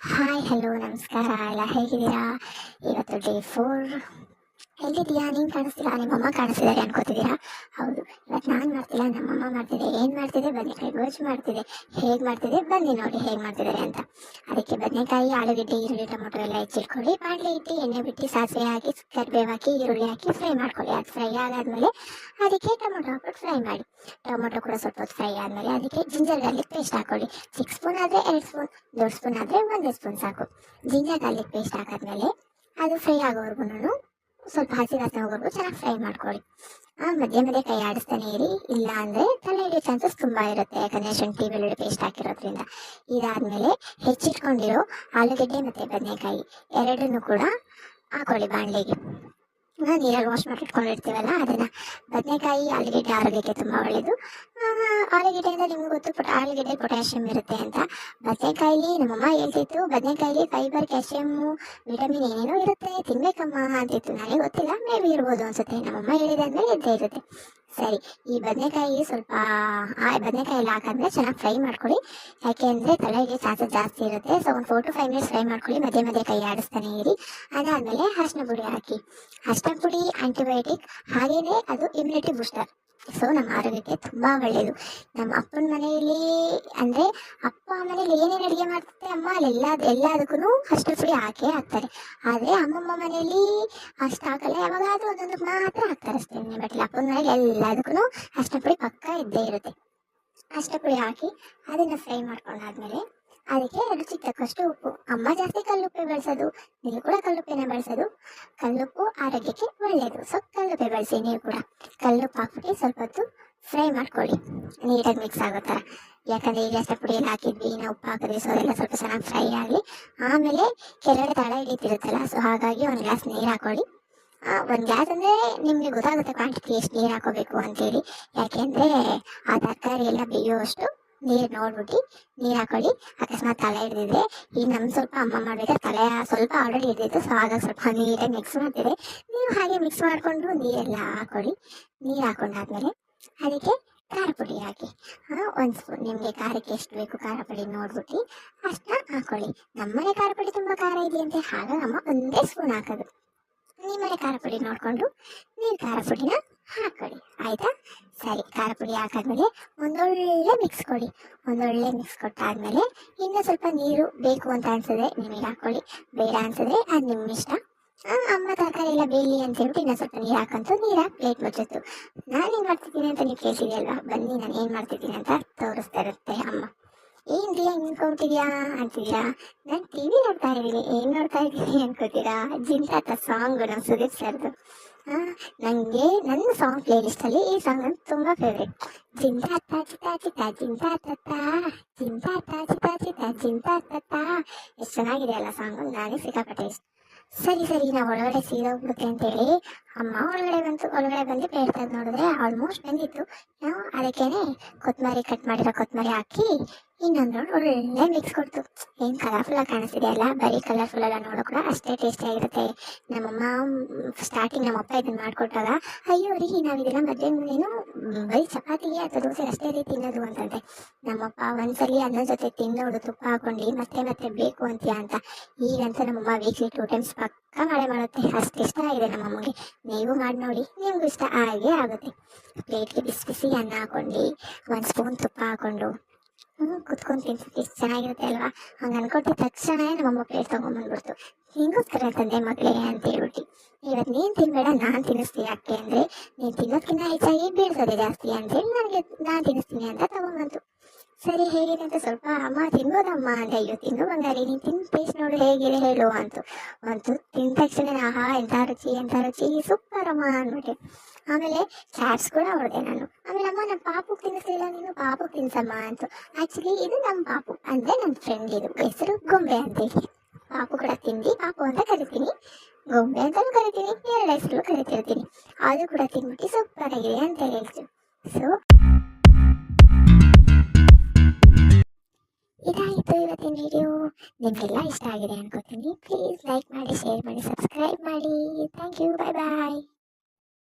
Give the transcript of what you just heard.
Hi hello ನಮಸ್ಕಾರ. ಎಲ್ಲ ಹೇಗಿದ್ದೀರಾ? ಇವತ್ತು ಡೇ ಫೋರ್ ಎಲ್ಲಿದ್ದೀಯಾ ನೀನು ಕಾಣಿಸ್ತಿಲ್ಲ ನಿಮ್ಮಮ್ಮ ಕಾಣಿಸ್ತಿದ್ದಾರೆ ಅನ್ಕೋತಿದ್ದೀರಾ? ಹೌದು. ಇವತ್ತು ನಾನು ಮಾಡ್ತಿಲ್ಲ ನಮ್ಮಮ್ಮ ಮಾಡ್ತಿದೆ. ಏನು ಮಾಡ್ತಿದೆ? ಬದನೆಕಾಯಿ ಗೊಜ್ಜು ಮಾಡ್ತಿದೆ. ಹೇಗೆ ಮಾಡ್ತಿದೆ? ಬನ್ನಿ ನೋಡಿ ಹೇಗೆ ಮಾಡ್ತಿದ್ದಾರೆ ಅಂತ. ಅದಕ್ಕೆ ಬದನೆಕಾಯಿ, ಆಲೂಗಡ್ಡೆ, ಈರುಳ್ಳಿ, ಟೊಮೊಟೊ ಎಲ್ಲ ಹೆಚ್ಚಿಟ್ಕೊಳ್ಳಿ ಬಾಣಲೆ ಇಟ್ಟು ಎಣ್ಣೆ ಬಿಟ್ಟು ಸಾಸಿವೆ ಹಾಕಿ, ಕರಿಬೇವು ಹಾಕಿ, ಈರುಳ್ಳಿ ಹಾಕಿ ಫ್ರೈ ಮಾಡ್ಕೊಳ್ಳಿ. ಅದು ಫ್ರೈ ಆಗಾದ್ಮೇಲೆ ಅದಕ್ಕೆ ಟೊಮೊಟೊ ಹಾಕ್ಬಿಟ್ಟು ಫ್ರೈ ಮಾಡಿ. ಟೊಮೊಟೊ ಕೂಡ ಸ್ವಲ್ಪ ಹೊತ್ತು ಫ್ರೈ ಆದಮೇಲೆ ಅದಕ್ಕೆ ಜಿಂಜರ್ ಗಾರ್ಲಿಕ್ ಪೇಸ್ಟ್ ಹಾಕೊಳ್ಳಿ. ಸಿಕ್ಸ್ ಸ್ಪೂನ್ ಆದರೆ ಎರಡು ಸ್ಪೂನ್, ದೊಡ್ಡ ಸ್ಪೂನ್ ಆದರೆ ಒಂದೇ ಸ್ಪೂನ್ ಸಾಕು. ಜಿಂಜರ್ ಗಾರ್ಲಿಕ್ ಪೇಸ್ಟ್ ಹಾಕಾದ್ಮೇಲೆ ಅದು ಫ್ರೈ ಆಗೋವರೆಗೂ ಸ್ವಲ್ಪ ಹಸಿ ವಾಸನೆ ಹೋಗೋರ್ಗು ಚೆನ್ನಾಗಿ ಫ್ರೈ ಮಾಡ್ಕೊಳ್ಳಿ. ಆ, ಮಧ್ಯೆ ಮಧ್ಯೆ ಕೈ ಆಡಿಸ್ತಾನೆ ಇರಿ. ಇಲ್ಲ ಅಂದರೆ ತಲೆ ಹಿಡಿಯೋ ಚಾನ್ಸಸ್ ತುಂಬ ಇರುತ್ತೆ. ಯಾಕಂದರೆ ಶುಂಠಿ, ಬೆಳ್ಳುಳ್ಳಿ ಪೇಸ್ಟ್ ಹಾಕಿರೋದ್ರಿಂದ. ಇದಾದಮೇಲೆ ಹೆಚ್ಚಿಟ್ಕೊಂಡಿರೋ ಆಲೂಗಡ್ಡೆ ಮತ್ತು ಬದನೆಕಾಯಿ ಎರಡನ್ನೂ ಕೂಡ ಹಾಕೊಳ್ಳಿ ಬಾಣಲೆಗೆ. ನೀರಲ್ಲಿ ವಾಶ್ ಮಾಡಿ ಇಟ್ಕೊಂಡಿರ್ತೀವಲ್ಲ, ಅದನ್ನ ಬದನೆಕಾಯಿ, ಆಲೂಗೆಡ್ಡೆ ಆರೋಗ್ಯಕ್ಕೆ ತುಂಬ ಒಳ್ಳೆಯದು ಅಂದ್ರೆ ನಿಮ್ಗೆ ಗೊತ್ತು ಆಲೂಗೆಡ್ಡೆ ಪೊಟ್ಯಾಷಿಯಂ ಇರುತ್ತೆ ಅಂತ. ಬದನೆಕಾಯಿಲಿ ನಮ್ಮಮ್ಮ ಹೇಳ್ತಿತ್ತು ಬದನೆಕಾಯಿಲಿ ಫೈಬರ್ ಕ್ಯಾಲ್ಸಿಯಂ ವಿಟಮಿನ್ ಏನೇನೋ ಇರುತ್ತೆ. ತಿನ್ಬೇಕಮ್ಮ ಅಂತಿತ್ತು, ನನಗೆ ಗೊತ್ತಿಲ್ಲ ಮೇ ಬಿ ಇರ್ಬೋದು ಅನ್ಸುತ್ತೆ. ನಮ್ಮಮ್ಮ ಹೇಳಿದಾದ್ಮೇಲೆ ಇದ್ದೇ ಇರುತ್ತೆ. ಸರಿ, ಈ ಬದನೆಕಾಯಿ ಸ್ವಲ್ಪ, ಆ ಬದನೆಕಾಯಿ ಎಲ್ಲ ಹಾಕಾದ್ಮೇಲೆ ಚೆನ್ನಾಗಿ ಫ್ರೈ ಮಾಡ್ಕೊಳ್ಳಿ. ಯಾಕೆ ಅಂದರೆ ತಲೆಗೆ ಚಾರ್ಜಸ್ ಜಾಸ್ತಿ ಇರುತ್ತೆ. ಸೊ ಒಂದು four to five minutes fry ಮಾಡ್ಕೊಳ್ಳಿ. ಮಧ್ಯೆ ಮಧ್ಯೆ ಕೈ ಆಡಿಸ್ತಾನೆ ಇರಿ. ಅದಾದಮೇಲೆ ಅರ್ಶಿನ ಪುಡಿ ಹಾಕಿ. ಅರ್ಶಿನ ಪುಡಿ ಆಂಟಿಬಯೋಟಿಕ್ ಹಾಗೇನೆ ಅದು ಇಮ್ಯುನಿಟಿ ಬೂಸ್ಟರ್ ಸೊ ನಮ್ಮ ಆರೋಗ್ಯಕ್ಕೆ ತುಂಬ ಒಳ್ಳೆಯದು ನಮ್ಮ ಅಪ್ಪನ ಮನೆಯಲ್ಲಿ ಅಂದರೆ ಅಪ್ಪ ಮನೇಲಿ ಏನೇನು ಅಡುಗೆ ಮಾಡ್ತಾರೆ ಅಮ್ಮ ಅಲ್ಲೆಲ್ಲ ಎಲ್ಲದಕ್ಕೂ ಅಷ್ಟು ಫ್ರೀ ಹಾಕೇ ಹಾಕ್ತಾರೆ. ಆದರೆ ಅಮ್ಮಮ್ಮ ಮನೆಯಲ್ಲಿ ಅಷ್ಟು ಹಾಕಲ್ಲ, ಯಾವಾಗಾದ್ರೂ ಒಂದೊಂದು ಮಾತ್ರ ಹಾಕ್ತಾರೆ ಅಷ್ಟೇ ಬಟ್ ಅಪ್ಪನ ಮನೇಲಿ ಎಲ್ಲದಕ್ಕೂ ಅಷ್ಟು ಪುಡಿ ಪಕ್ಕ ಇದ್ದೇ ಇರುತ್ತೆ. ಅಷ್ಟು ಪುಡಿ ಹಾಕಿ ಅದನ್ನು ಫ್ರೈ ಮಾಡ್ಕೊಂಡಾದ್ಮೇಲೆ ಅದಕ್ಕೆ ರುಚಿಗೆ ತಕ್ಕಷ್ಟು ಉಪ್ಪು. ಅಮ್ಮ ಜಾಸ್ತಿ ಕಲ್ಲುಪ್ಪೆ ಬಳಸೋದು, ನೀವು ಕೂಡ ಕಲ್ಲುಪ್ಪೆನ ಬಳಸೋದು. ಕಲ್ಲುಪ್ಪು ಆರೋಗ್ಯಕ್ಕೆ ಒಳ್ಳೆಯದು. ಸೊ ಕಲ್ಲುಪ್ಪೆ ಬಳಸಿ ನೀವು ಕೂಡ ಕಲ್ಲುಪ್ಪು ಹಾಕ್ಬಿಟ್ಟು ಸ್ವಲ್ಪ ಹೊತ್ತು ಫ್ರೈ ಮಾಡ್ಕೊಳ್ಳಿ. ನೀಟಾಗಿ ಮಿಕ್ಸ್ ಆಗೋ ಥರ. ಯಾಕಂದರೆ ಈಗ ಅಷ್ಟು ಪುಡಿಯಲ್ಲಿ ಹಾಕಿದ್ವಿ ನಾವು ಉಪ್ಪು ಹಾಕಿದ್ವಿ ಸೊ ಅದೆಲ್ಲ ಸ್ವಲ್ಪ ಚೆನ್ನಾಗಿ ಫ್ರೈ ಆಗಲಿ. ಆಮೇಲೆ ಕೆಳಗಡೆ ತಳ ಹಿಡಿತಿರುತ್ತಲ್ಲ ಸೊ ಹಾಗಾಗಿ ಒಂದು ಗ್ಲಾಸ್ ನೀರು ಹಾಕೊಳ್ಳಿ. ಒಂದು ಗ್ಲಾಸ್ ಅಂದರೆ ನಿಮಗೆ ಗೊತ್ತಾಗುತ್ತೆ ಕ್ವಾಂಟಿಟಿ ಎಷ್ಟು ನೀರು ಹಾಕೋಬೇಕು ಅಂತೇಳಿ. ಯಾಕೆಂದರೆ ಆ ತರಕಾರಿ ಎಲ್ಲ ಬೇಯುವಷ್ಟು ನೀರು ನೋಡ್ಬಿಟ್ಟು ನೀರು ಹಾಕೊಳ್ಳಿ. ಅಕಸ್ಮಾತ್ ತಲೆ ಹಿಡಿದಿದ್ರೆ ಈಗ ನಮ್ಮ ಸ್ವಲ್ಪ ಅಮ್ಮ ಮಾಡಿದ್ರೆ ತಲೆ ಸ್ವಲ್ಪ ಆಲ್ರೆಡಿ ಹಿಡಿದಿತ್ತು ಸೊ ಆಗ ಸ್ವಲ್ಪ ನೀರೇ ಮಿಕ್ಸ್ ಮಾಡ್ತಿದೆ ನೀವು ಹಾಗೆ ಮಿಕ್ಸ್ ಮಾಡಿಕೊಂಡು ನೀರೆಲ್ಲ ಹಾಕೊಳ್ಳಿ. ನೀರು ಹಾಕೊಂಡಾದ್ಮೇಲೆ ಅದಕ್ಕೆ ಖಾರ ಪುಡಿ ಹಾಕಿ. ಒಂದು ಸ್ಪೂನ್ ನಿಮಗೆ ಖಾರಕ್ಕೆ ಎಷ್ಟು ಬೇಕು ಖಾರ ಪುಡಿ ನೋಡ್ಬಿಟ್ಟು ಅಷ್ಟನ್ನ ಹಾಕೊಳ್ಳಿ. ನಮ್ಮನೆ ಖಾರ ಪುಡಿ ತುಂಬ ಖಾರ ಇದೆಯಂತೆ ಹಾಗಾಗಿ ಅಮ್ಮ ಒಂದೇ ಸ್ಪೂನ್ ಹಾಕೋದು. ನಿಮ್ಮನೆ ಖಾರ ಪುಡಿ ನೋಡಿಕೊಂಡು ನೀರು ಖಾರ ಪುಡಿನ ಹಾಕೊಳ್ಳಿ ಆಯಿತಾ? ಸರಿ ಖಾರ ಪುಡಿ ಹಾಕಾದ್ಮೇಲೆ ಒಂದೊಳ್ಳೆ ಮಿಕ್ಸ್ ಕೊಡಿ. ಒಂದೊಳ್ಳೆ ಮಿಕ್ಸ್ ಕೊಟ್ಟಾದ್ಮೇಲೆ ಇನ್ನೂ ಸ್ವಲ್ಪ ನೀರು ಬೇಕು ಅಂತ ಅನ್ಸಿದ್ರೆ ನಿಮಗೆ ಹಾಕೊಳ್ಳಿ ಬೇಡ ಅನ್ಸಿದ್ರೆ ಅದು ನಿಮ್ಮ ಇಷ್ಟ. ಅಮ್ಮ ತರಕಾರಿ ಎಲ್ಲ ಬೇಯಲಿ ಅಂತ ಹೇಳ್ಬಿಟ್ಟು ಇನ್ನೂ ಸ್ವಲ್ಪ ನೀರು ಹಾಕಂತು ನೀರು ಹಾಕಿ ಪ್ಲೇಟ್ ಮುಚ್ಚಿತ್ತು. ನಾನು ಏನು ಮಾಡ್ತಿದ್ದೀನಿ ಅಂತ ನೀವು ಕೇಳ್ತಿದ್ಯಲ್ವಾ ಬನ್ನಿ, ನಾನು ಏನು ಮಾಡ್ತಿದ್ದೀನಿ ಅಂತ ತೋರಿಸ್ತಾ ಇರುತ್ತೆ ಅಮ್ಮ. ಏನ್ ರೀ ನಿಂತ್ಕೊಂಬಿಟ್ಟಿದ್ಯಾ ಅಂತಿದ್ಯಾ? ನಾನು ಟಿ ವಿ ನೋಡ್ತಾ ಇದ್ದೀನಿ. ಏನು ನೋಡ್ತಾ ಇದ್ದೀನಿ ಅನ್ಕೋತೀರಾ ಸಾಂಗ್ ನಮ್ಮ ಸುದೀಪ್ ಸರ್ದು. ನನಗೆ ನನ್ನ ಸಾಂಗ್ ಪ್ಲೇ ಲಿಸ್ಟಲ್ಲಿ ಈ ಸಾಂಗ್ ನಂಗೆ ತುಂಬ ಫೇವ್ರೆಟ್ ಜಿಂತಾತ ಚಿತಾ ಚಿತಾ ಜಿಂತಾತ ಜಿಂತಾತ ಚಿತಾ ಚಿತಾ ತತ್ತಾ ಎಷ್ಟು ಚೆನ್ನಾಗಿದೆ ಅಲ್ಲ ಸಾಂಗ್ ನಾನೇ ಸಿಕ್ಕಾಪಟ್ಟೆ ಸರಿ ಸರಿ, ನಾವು ಒಳಗಡೆ ಸೀದೋಗ್ಬಿಡುತ್ತೆ ಅಂತೇಳಿ ಅಮ್ಮ ಒಳಗಡೆ ಬಂತು, ಒಳಗಡೆ ಬಂದು ಪ್ಲೇಟ್ ನೋಡಿದ್ರೆ ಆಲ್ಮೋಸ್ಟ್ ಬಂದಿತ್ತು. ನಾವು ಅದಕ್ಕೇನೆ ಕೊತ್ತಂಬರಿ ಕಟ್ ಮಾಡಿರೋ ಕೊತ್ತಂಬರಿ ಹಾಕಿ ಇನ್ನೊಂದು ಒಳ್ಳೆ ಮಿಕ್ಸ್ ಕೊಡ್ತು. ಏನು ಕಲರ್ಫುಲ್ ಆಗಿ ಕಾಣಿಸ್ತಿದೆ ಅಲ್ಲ ಬರೀ ಕಲರ್ಫುಲ್ ಎಲ್ಲ ನೋಡೋ ಕೂಡ ಅಷ್ಟೇ ಟೇಸ್ಟಿ ಆಗಿರುತ್ತೆ. ನಮ್ಮಮ್ಮ ಸ್ಟಾರ್ಟಿಂಗ್ ನಮ್ಮಪ್ಪ ಇದನ್ನ ಮಾಡಿಕೊಟ್ಟಾಗ, ಅಯ್ಯೋ, ರೀ, ನಾವು ಇದೆಲ್ಲ ಮದುವೆ ಮುಂದೇನು ಬರೀ ಚಪಾತಿಗೆ ಅಥವಾ ದೋಸೆ ಅಷ್ಟೇ ರೀತಿ ತಿನ್ನೋದು ಅಂತಂತೆ. ನಮ್ಮಪ್ಪ ಒಂದ್ಸಲಿ ಅನ್ನ ಜೊತೆ ತಿನ್ನೋಡು ತುಪ್ಪ ಹಾಕೊಂಡು ಮತ್ತೆ ಮತ್ತೆ ಬೇಕು ಅಂತೀಯ ಅಂತ. ಈಗಂತ ನಮ್ಮಮ್ಮ ವೀಕ್ಲಿ ಟೂ ಟೈಮ್ಸ್ ಪಕ್ಕ ಮಾಡೇ ಮಾಡುತ್ತೆ. ಅಷ್ಟು ಇಷ್ಟ ಆಗಿದೆ ನಮ್ಮಮ್ಮಗೆ. ನೀವು ಮಾಡಿ ನೋಡಿ, ನಿಮ್ಗೂ ಇಷ್ಟ ಹಾಗೆ ಆಗುತ್ತೆ. ಪ್ಲೇಟ್ಗೆ ಬಿಸಿ ಬಿಸಿ ಅನ್ನ ಹಾಕೊಂಡು ಒಂದು ಸ್ಪೂನ್ ತುಪ್ಪ ಹಾಕೊಂಡು ಕುತ್ಕೊಂಡು ತಿನ್ಸುತ್ತೆ ಎಷ್ಟು ಚೆನ್ನಾಗಿರುತ್ತೆ ಅಲ್ವಾ? ಹಂಗೆ ಅನ್ಕೊಟ್ಟು ತಕ್ಷಣ ನಮ್ಮಮ್ಮ ಪ್ಲೇಟ್ ತೊಗೊಂಬಂದ್ಬಿಡ್ತು ಹಿಂಗೋಸ್ಕರ ತಂದೆ ಮಗಳೇ ಅಂತ ಹೇಳ್ಬಿಟ್ಟು. ಇವತ್ತು ನೀನು ತಿನ್ಬೇಡ, ನಾನು ತಿನ್ನಿಸ್ತೀನಿ ಯಾಕೆ? ಅಂದರೆ, ನೀನು ತಿನ್ನೋದಕ್ಕಿಂತ ಹೆಚ್ಚಾಗಿ ಬೀಳ್ಸೋದೆ ಜಾಸ್ತಿ? ಅಂತೇಳಿ ನನಗೆ, ನಾನು ತಿನ್ನಿಸ್ತೀನಿ ಅಂತ ತಗೊಂಬಂತು ಸರಿ, ಹೇಗಿದೆ ಅಂತ ಸ್ವಲ್ಪ ಅಮ್ಮ ತಿನ್ಬೋದಮ್ಮ ಅಂತ ಅಯ್ಯೋ ತಿನ್ನು ಬಂಗಾರಿ, ನೀನು ತಿನ್ ಟೇಸ್ಟ್ ನೋಡು ಹೇಗಿದೆ ಹೇಳು ಅಂತು. ತಿನ್ ತಿಂದ ತಕ್ಷಣ ಆಹಾ ಎಂಥ ರುಚಿ ಎಂಥ ರುಚಿ ಸೂಪರ್ ಅಮ್ಮ ಅಂದ್ಬಿಟ್ಟೆ ಆಮೇಲೆ ಚಾಟ್ಸ್ ಕೂಡ ಹೊಡೆದೆ ನಾನು. ಆಮೇಲೆ ಅಮ್ಮ ನಮ್ಮ ಪಾಪು ತಿನ್ನಿಸ್ಲಿಲ್ಲ, ನೀನು ಪಾಪು ತಿನ್ಸಮ್ಮ ಅಂತ. ಆಕ್ಚುಲಿ ಇದು ನಮ್ಮ ಪಾಪು, ಅಂದ್ರೆ ನನ್ನ ಫ್ರೆಂಡ್ ಇದು. ಹೆಸರು ಗೊಂಬೆ ಅಂತೇಳಿ ಪಾಪು ಕೂಡ ತಿಂದು, ಪಾಪು ಅಂತ ಕರಿತೀನಿ. ಗೊಂಬೆ ಅಂತಲೂ ಕರಿತೀನಿ, ಎರಡು ಹೆಸರು ಕರಿತಿರ್ತೀನಿ. ಅದು ಕೂಡ ತಿನ್ಬಿಟ್ಟು ಸೂಪರ್ ಆಗಿದೆ ಅಂತ ಹೇಳ್ತು. ಸೊ ಇದಾಯಿತು ಇವತ್ತಿನ ವಿಡಿಯೋ ನಿಮಗೆಲ್ಲ ಇಷ್ಟ ಆಗಿದೆ ಅನ್ಕೋತೀನಿ. ಪ್ಲೀಸ್ ಲೈಕ್ ಮಾಡಿ ಶೇರ್ ಮಾಡಿ ಸಬ್ಸ್ಕ್ರೈಬ್ ಮಾಡಿ. Thank you bye bye